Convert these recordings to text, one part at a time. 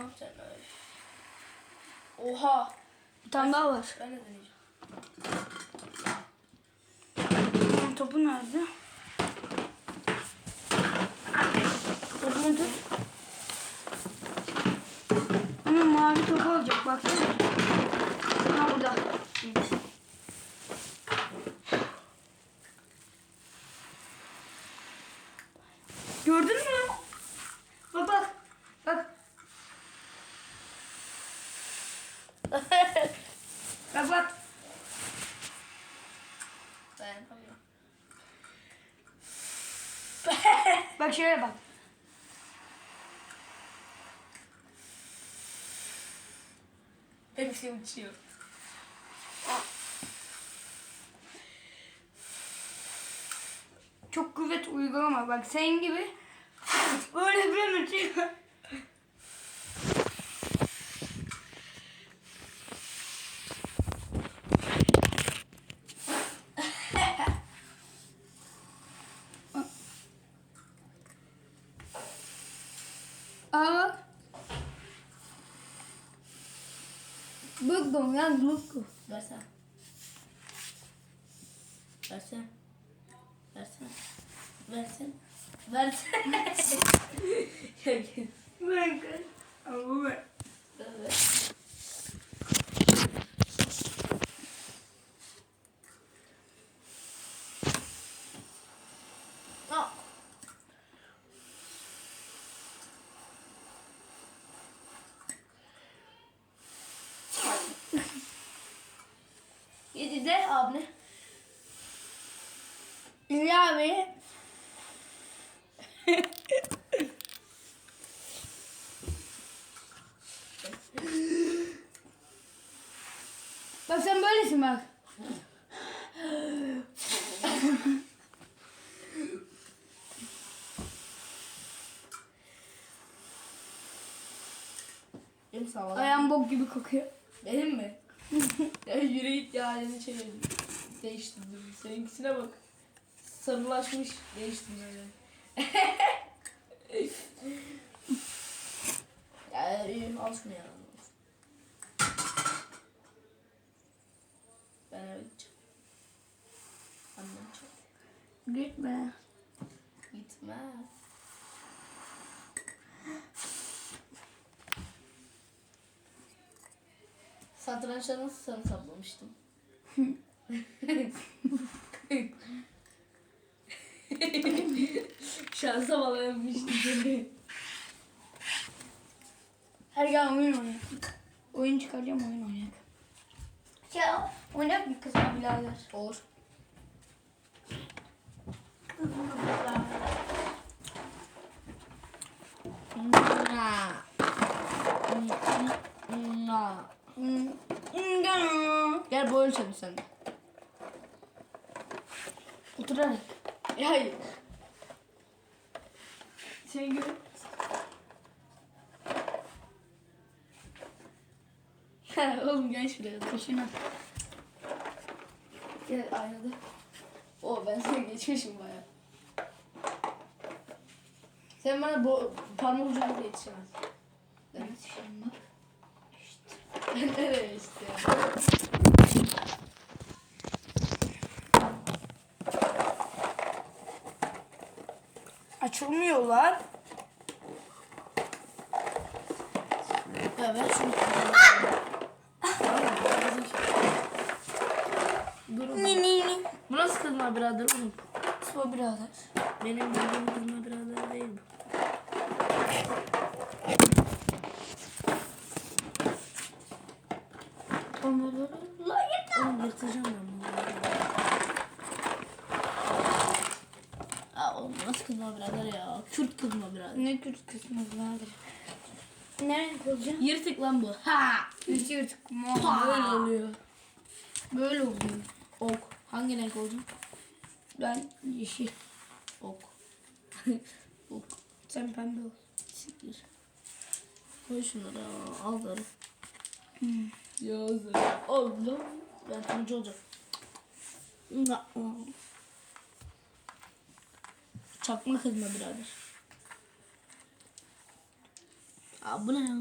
yapacaksın öyle? Oha. Bir tane daha var. Ben de deneyeceğim. Bunun topu nerede? Topunu tut. Ama mavi topu olacak baksana. Ha burada. Evet. Gördün mü? Bak bak. Bak. Bak bak. Ben yapamıyorum. Bak şöyle bak. Hepsi uçuyor. Çok kuvvet uygulama. Bak senin gibi böyle bir şey. con gran gusto. Barça. Barça. Barça. Barça. 7'de abone. Dünya abi. bak sen böylesin bak. Benim. Ayağım bok gibi kokuyor. Benim mi? Ya yürü git ya halini çevirdim. Değiştirdim. Seninkisine bak. Sarılaşmış. Değiştim öyle. ya iyi al şunu ya. Ben eve gideceğim. Annem çok. Gitme. Gitme. Satrançta nasıl sana saplamıştım? Şansa bala yapmıştım seni. Her gün oyun oynayak. Oyun çıkaracağım oyun oynayak. Ya oynak bir kızma birader. Olur. Na. Na. Gel. Boyun çalın sen de. Oturarak. E, hayır. Seni gibi. Oğlum gel şuraya. Başına. Gel aynada. O ben seni geçmişim baya. Sen bana bu parmak ucuyla yetişemezsin. Evet şimdi nereye işte? Açılmıyorlar. Ya ver şunu. Dur oğlum. Ni ni ni. Bu nasıl kızma birader oğlum? Sıva birader. Benim bildiğim kızma birader değil bu. Onları la yırtacağım ben bunu. Aa nasıl kızma birader ya? Kürt kızma birader. Ne Kürt kısmı birader. Nereye koyacağım? Yırtık lan bu. Ha! Yırtık yırtık. Ha! Böyle oluyor. Böyle oluyor. Ok. Hangi renk olacak? Ben yeşil. Ok. ok. Sen pembe ol. Siktir. Koy şunları. Al zarı. Hmm. Ya zarı. Allah. Olacağım. Na- Çakma kızma birader. Aa, bu ne ya?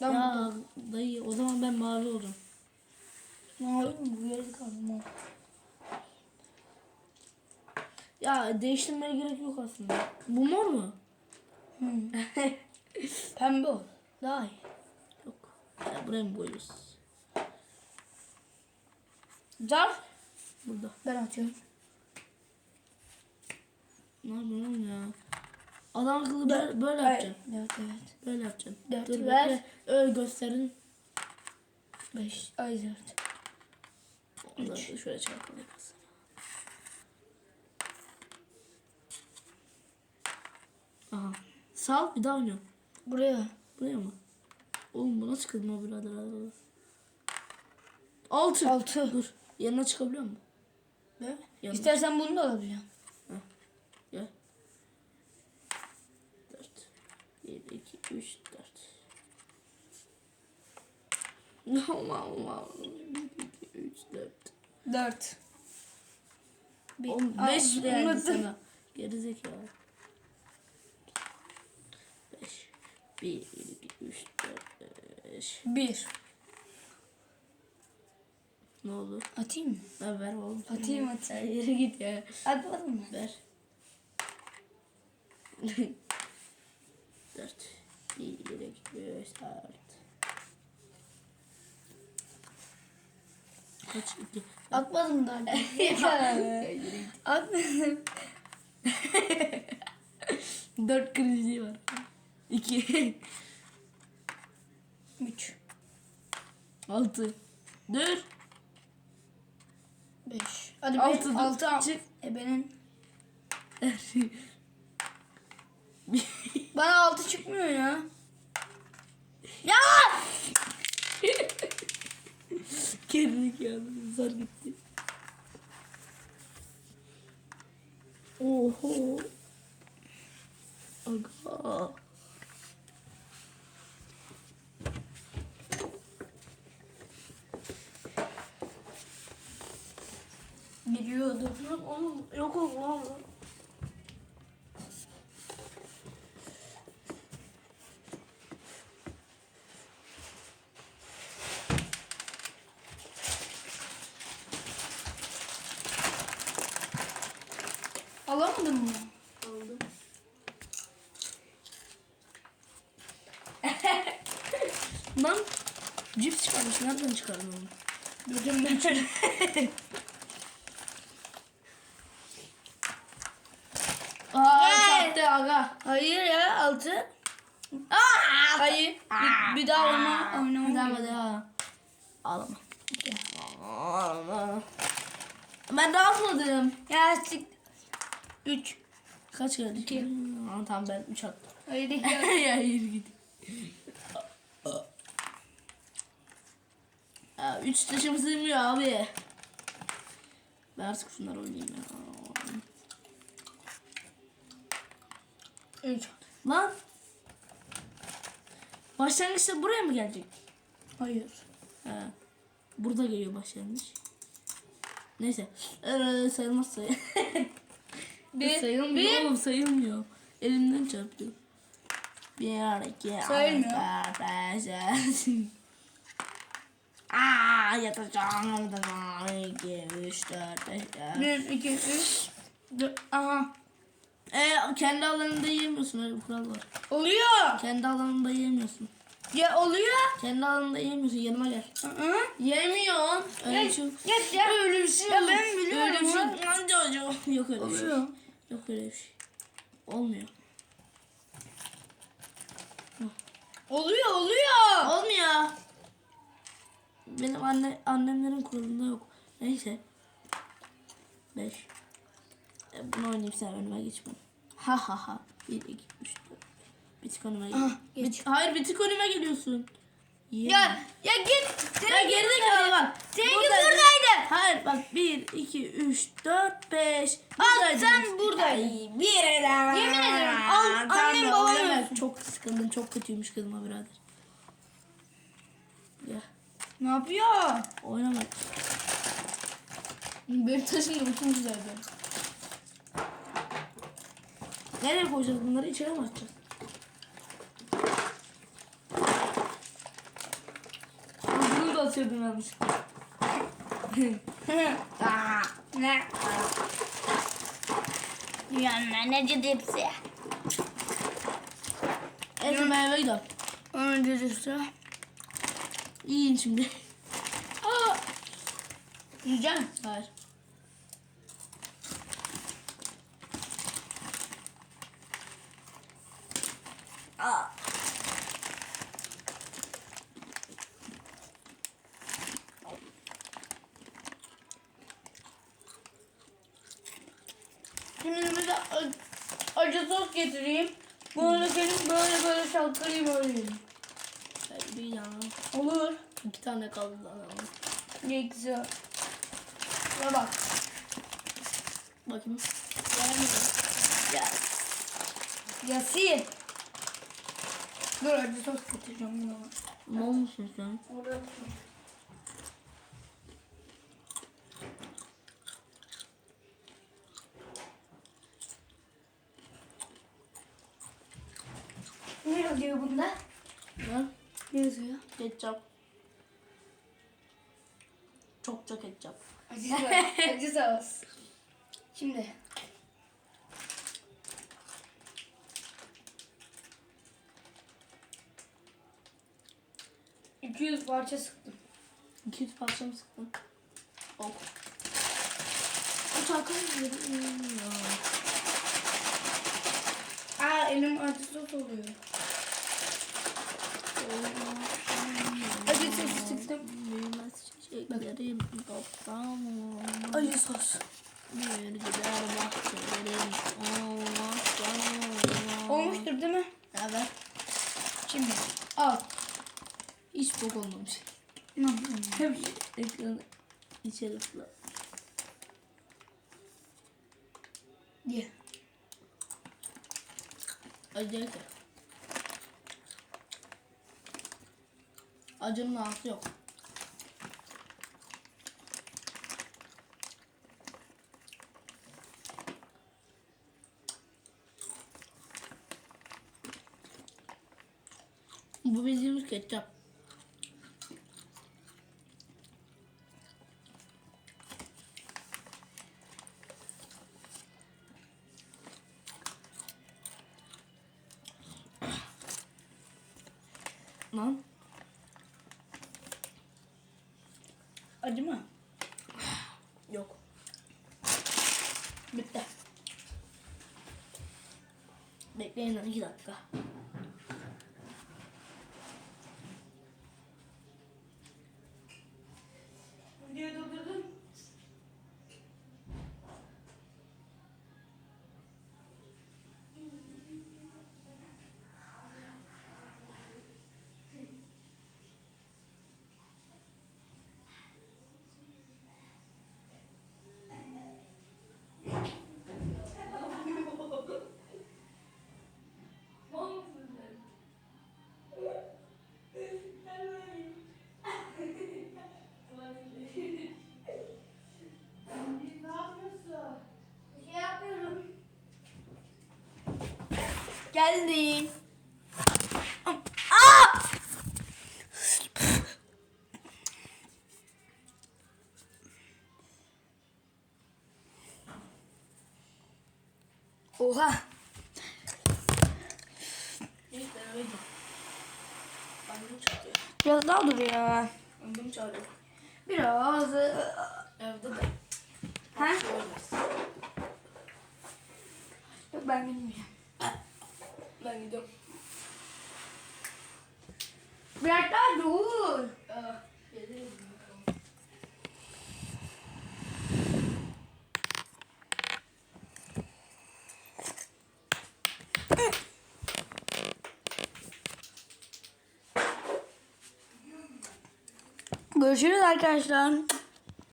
Ben ya dayı o zaman ben mavi olacağım. Ne yapayım bu yerde kaldım. Ya değiştirmeye gerek yok aslında. Bu mor mu? Pembe ol. Daha iyi. Yok. Ya, buraya mı koyuyoruz? Zarf. Burada. Ben atıyorum. Ne yapıyorsun ya? Adam akıllı böyle, böyle yapacaksın. evet. evet. Böyle yapacaksın. Dört Dur ver. bekle. Öyle gösterin. Beş. Ay dört. Onları şöyle çarpalım. Aha. Sal bir daha oynuyorum. Buraya. Buraya mı? Oğlum bu nasıl kızma birader? Altı. Altı. Dur. Yanına çıkabiliyor mu? Ne? Yanına. İstersen bunu da alabilirim. Gel. Dört. Bir, iki, üç, dört. Allah Allah. Bir, iki, üç, dört. Dört. Bir. Oğlum Aa, beş verdi unuttum. sana. Gerizekalı. Beş. Bir, iki, üç, dört, beş. Bir. Ne oldu? Atayım mı? Ben ver oğlum. Atayım atayım. Yere git ya. Atmadın mı? Ver. Dört. İki, üç, dört. Kaç? İki. Atmadım daha. Atmadım. Dört krizi var. İki. Üç. Altı. Dur. Hadi Altı, dur. Altı al. Çık. E. Bir. Bana altı çıkmıyor ya. Ya! Gerizekalı. Zar gitti. Oho. Aga. Geliyordu. Yok oğlum yok oğlum. Alamadın mı? Aldım. Lan cips çıkarmış. Nereden çıkardın onu? Gördüm ben. aga. Hayır ya altı. Aa, Hayır. Bir, bir daha oyna. Oyna. Bir daha oyna. hadi ha. Ağlama. Ağlama. Ben de atmadım. Ya sik. Üç. Kaç geldi? İki. Aa, tamam ben 3 attım. Hayır ya yürü git. Üç taşım sığmıyor abi. Ben artık şunları oynayayım ya. Üç. Lan. Başlangıçta buraya mı gelecek? Hayır. He. Burada geliyor başlangıç. Neyse. Ee, sayılmaz sayı. Bir. sayılmıyor Bir. oğlum sayılmıyor. Elimden çarptı. Bir, iki, Sayılmıyor. altı, beş, altı. Aa yatacağım. yatacağım. İki, üç, dört, beş, altı. Bir, iki, üç. Dört. Aha. Ee, kendi alanında yiyemiyorsun öyle bir kural var. Oluyor. Kendi alanında yiyemiyorsun. Ya oluyor. Kendi alanında yiyemiyorsun yanıma gel. Hı Yemiyorsun. Öyle bir şey yok. ya. Öyle bir şey Ya ben biliyorum Öyle bir şey yok. Lan çocuğum. Yok öyle bir şey. Yok öyle bir şey. Olmuyor. Oluyor, oluyor. Olmuyor. Benim anne annemlerin kuralında yok. Neyse. 5. Bunu oynayayım sen önüme geçme. Ha ha ha. 1 2 3 4. Bir tık önüme gel. Ah, geç. Bir- Hayır bir tık önüme geliyorsun. Ya, ya git. Ya geride kal bak. Seninki Buradaydı. buradaydı. Hayır bak 1, 2, 3, 4, 5. Al, sen buradaydın. Bir daha. Yemin ederim, al, annem babam. Çok sıkıldım. Çok kötüymüş kızıma birader. Ya Ne yapıyor? oynama. Benim taşım da bütün güzeldi. Nereye koyacağız bunları? İçeri mi atacağız? Bunu da atıyordum yanlış. Ne? Yanına ne cedipsi? Evet meyveyi de at. Onun cedipsi. Yiyin şimdi. Aa! Hayır. Acı sos getireyim. Bunu dökelim böyle böyle şalkarayım öyle yiyelim. Hadi bir yana. Olur. İki tane kaldı ama. Ne güzel. Şuna bak. Bakayım. Ya. Yasin. Dur acı sos getireceğim buna. Ne olmuşsun sen? Orada Ne yazıyor bunda? Ne? Ne yazıyor? Ketçap. Çokça ketçap. Acı sos. Acı sos. Şimdi. İki yüz parça sıktım. 200 parça mı sıktın? Ok. O çakal Aa elim acı sos oluyor. Acı sos sıktım. Büyümez çiçeklerim toprağım Acı sos. Bir gider bahçelerim olmaz canım. Olmuştur değil mi? Evet. Şimdi al. Hiç bok olmamış. Hep Ekranı içeri fırlat. diye. Acayip. Acının ağzı yok. Bu bildiğimiz ketçap. Acı mı? yok. Bitti. Bekleyin lan iki dakika. Geldim. Aa! Oha. Annem çağırıyor. Biraz daha dur ya. Çağırıyor. Biraz. e, Evde de. Ha? Şey. Yok ben bilmiyorum. Ben gidiyorum. Biraz daha dur. Gelirim. Görüşürüz arkadaşlar.